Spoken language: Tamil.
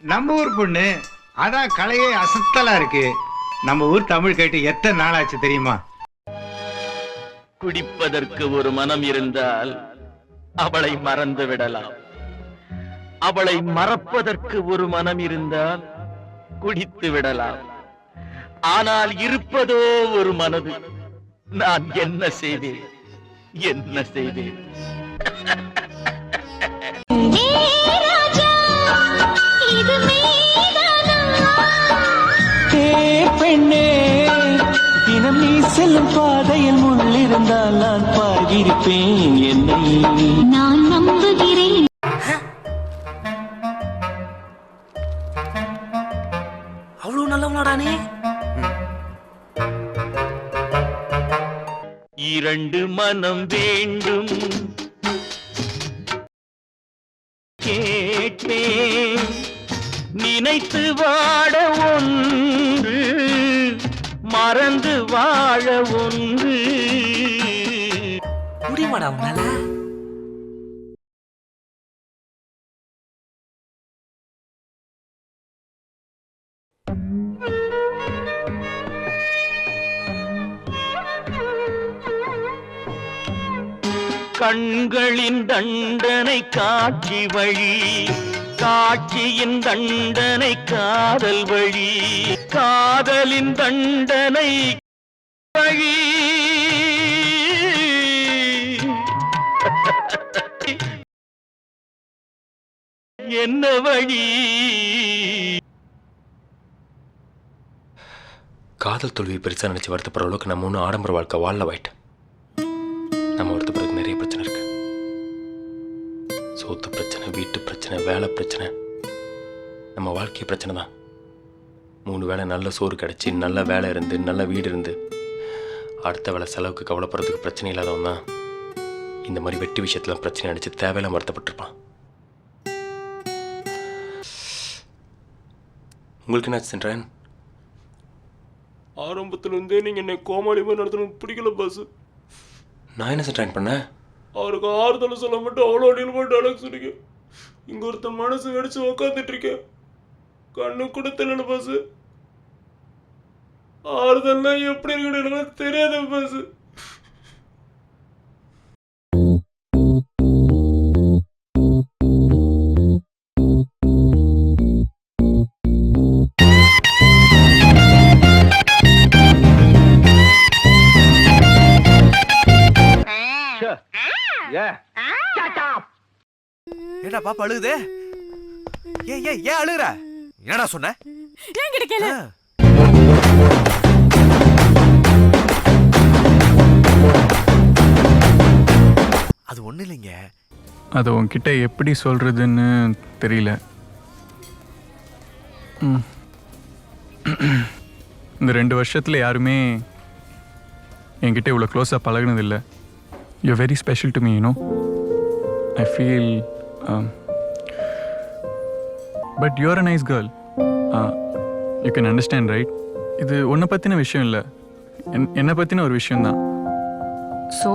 நம்ம ஊர் பொண்ணு அதான் கலையே அசத்தலா இருக்கு. நம்ம ஊர் தமிழ் கேட்டு எத்தனை நாள் ஆச்சு தெரியுமா? குடிப்பதற்கு ஒரு மனம் இருந்தால் அவளை மறந்து விடலாம். அவளை மறப்பதற்கு ஒரு மனம் இருந்தால் குடித்து விடலாம். ஆனால் இருப்பதோ ஒரு மனது நான் என்ன செய்தேன்? என்ன செய்தேன்? செல்லும் பாதையில் முள்ளிருந்தால் நான் பாய்விருப்பேன் என்னை. நான் நம்புகிறேன். அவ்வளவு நல்லவனாடா நீ? இரண்டு மனம் வேண்டும். கேட்டேன் நினைத்து வாழ ஒன்று மறந்து வாழ ஒன்று. முடியுமாடா உன்னால? கண்களின் தண்டனை காட்சி வழி. காட்சியின் தண்டனை காதல் வழி. காதலின் தண்டனை வழி. என்ன வழி? காதல் தோல்வி பெருசாக நினச்சி வருத்தப்படுற அளவுக்கு நம்ம ஒன்றும் ஆடம்பர வாழ்க்கை வாழல வாயிட்டு நம்ம வருத்தப்படுறதுக்கு நிறைய பிரச்சனை இருக்கு. சோத்து பிரச்சனை. வீட்டு பிரச்சனை வேலை பிரச்சனை நம்ம வாழ்க்கை பிரச்சனை தான். மூணு வேளை நல்ல சோறு கிடச்சி நல்ல வேலை இருந்து நல்ல வீடு இருந்து அடுத்த வேலை செலவுக்கு கவலைப்படுறதுக்கு பிரச்சனை இல்லாதவன் தான். இந்த மாதிரி வெட்டி விஷயத்தில் பிரச்சனை அடித்து தேவையில்லாம வருத்தப்பட்டிருப்பான். உங்களுக்கு என்ன சென்றேன்? ஆரம்பத்துலேருந்தே நீங்கள் என்னை கோமாளிமாக நடத்தணும் பிடிக்கல பாஸ் நான் என்ன சென்ட்ரைன் பண்ணேன்? அவருக்கு ஆறுதல் சொல்ல மட்டும் அவ்வளோ நீளமாக டைலாக் சொன்னீங்க இங்கே ஒருத்தன் மனசு வெடிச்சு உக்காந்துட்டு இருக்கேன் கண்ணு கூட தெரியல பாஸ் ஆறுதல்னா எப்படி இருக்கணும் எனக்கு தெரியாத பாஸ் ஏடா பாப்பா அழுகுதே ஏய் ஏய் ஏன் அழுகுற? என்னடா சொன்ன? என்கிட்ட கேளு. அது ஒண்ணு இல்லைங்க. அதை உன்கிட்ட எப்படி சொல்கிறதுன்னு தெரியல. ம். இந்த ரெண்டு வருஷத்தில் யாருமே என்கிட்ட இவ்வளோ க்ளோஸாக பழகுனதில்லை. You very special to me you know I feel but you are a nice girl you can understand right இது உன்னை பற்றின விஷயம் இல்லை. என் என்னை பற்றின ஒரு விஷயம்தான். சோ